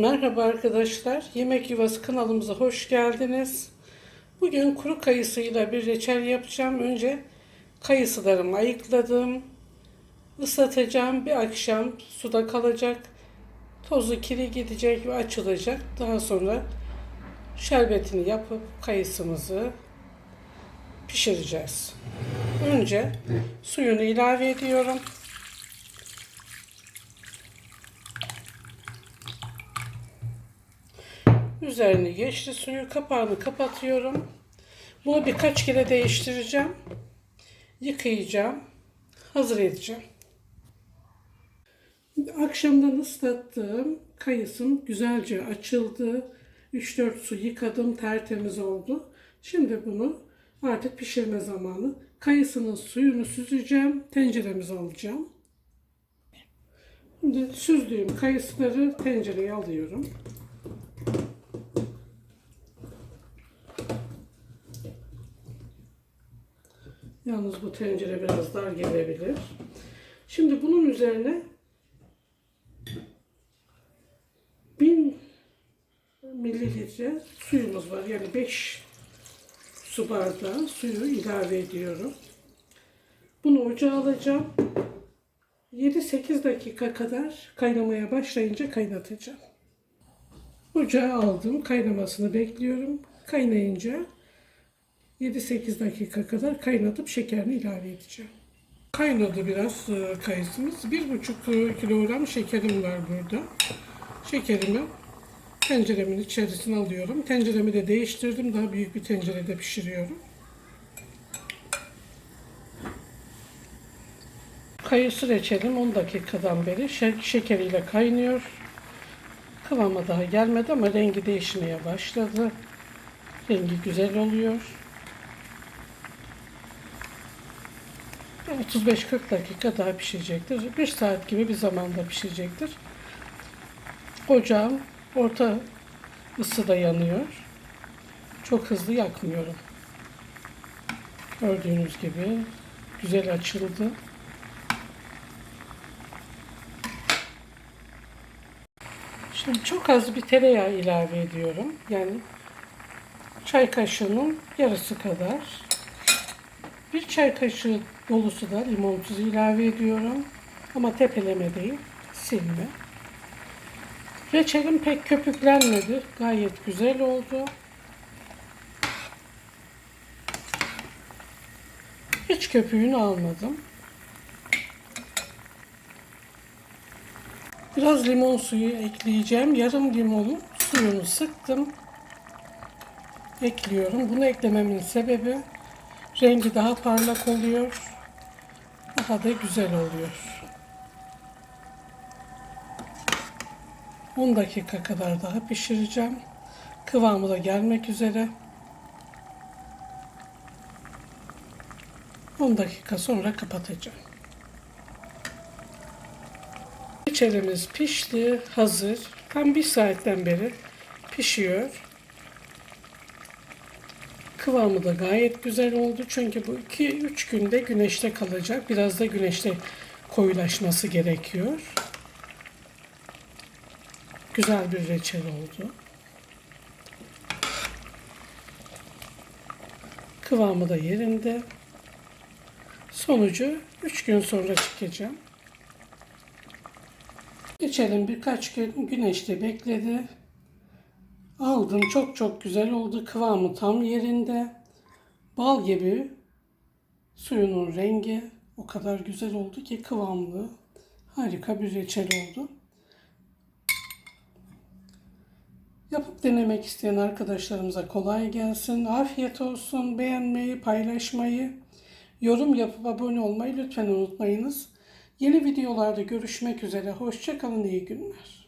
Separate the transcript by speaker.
Speaker 1: Merhaba arkadaşlar. Yemek Yuvası kanalımıza hoş geldiniz. Bugün kuru kayısıyla bir reçel yapacağım. Önce kayısılarımı ayıkladım. Islatacağım. Bir akşam suda kalacak. Tozu kiri gidecek ve açılacak. Daha sonra şerbetini yapıp kayısımızı pişireceğiz. Önce suyunu ilave ediyorum. Üzerini geçti suyu kapağını kapatıyorum. Bunu birkaç kere değiştireceğim. Yıkayacağım. Hazır edeceğim. Akşamdan ıslattığım kayısım güzelce açıldı. 3-4 su yıkadım tertemiz oldu. Şimdi bunu artık pişirme zamanı. Kayısının suyunu süzeceğim. Tenceremize alacağım. Şimdi süzdüğüm kayısıları tencereye alıyorum. Yalnız bu tencere biraz dar gelebilir. Şimdi bunun üzerine 1000 mililitre suyumuz var. Yani 5 su bardağı suyu ilave ediyorum. Bunu ocağa alacağım. 7-8 dakika kadar kaynamaya başlayınca kaynatacağım. Ocağa aldım. Kaynamasını bekliyorum. Kaynayınca 7-8 dakika kadar kaynatıp şekerini ilave edeceğim. Kaynadı biraz e, kayısımız. 1,5 kilogram şekerim var burada. Şekerimi tenceremin içerisine alıyorum. Tenceremi de değiştirdim. Daha büyük bir tencerede pişiriyorum. Kayısı reçelim 10 dakikadan beri şe- şekeriyle kaynıyor. Kıvama daha gelmedi ama rengi değişmeye başladı. Rengi güzel oluyor. 35-40 dakika daha pişecektir. 1 saat gibi bir zamanda pişecektir. Ocağım orta ısıda yanıyor. Çok hızlı yakmıyorum. Gördüğünüz gibi güzel açıldı. Şimdi çok az bir tereyağı ilave ediyorum. Yani çay kaşığının yarısı kadar. Bir çay kaşığı dolusu da limon tuzu ilave ediyorum. Ama tepeleme değil, silme. Reçelim pek köpüklenmedi. Gayet güzel oldu. Hiç köpüğünü almadım. Biraz limon suyu ekleyeceğim. Yarım limonun suyunu sıktım. Ekliyorum. Bunu eklememin sebebi rengi daha parlak oluyor. Daha da güzel oluyor. 10 dakika kadar daha pişireceğim. Kıvamı da gelmek üzere. 10 dakika sonra kapatacağım. Reçelimiz pişti, hazır. Tam bir saatten beri pişiyor. Kıvamı da gayet güzel oldu. Çünkü bu 2-3 günde güneşte kalacak. Biraz da güneşte koyulaşması gerekiyor. Güzel bir reçel oldu. Kıvamı da yerinde. Sonucu 3 gün sonra çıkacağım. Reçelim birkaç gün güneşte bekledi. Aldım çok çok güzel oldu. Kıvamı tam yerinde. Bal gibi suyunun rengi o kadar güzel oldu ki kıvamlı. Harika bir reçel oldu. Yapıp denemek isteyen arkadaşlarımıza kolay gelsin. Afiyet olsun. Beğenmeyi, paylaşmayı, yorum yapıp abone olmayı lütfen unutmayınız. Yeni videolarda görüşmek üzere. Hoşçakalın. iyi günler.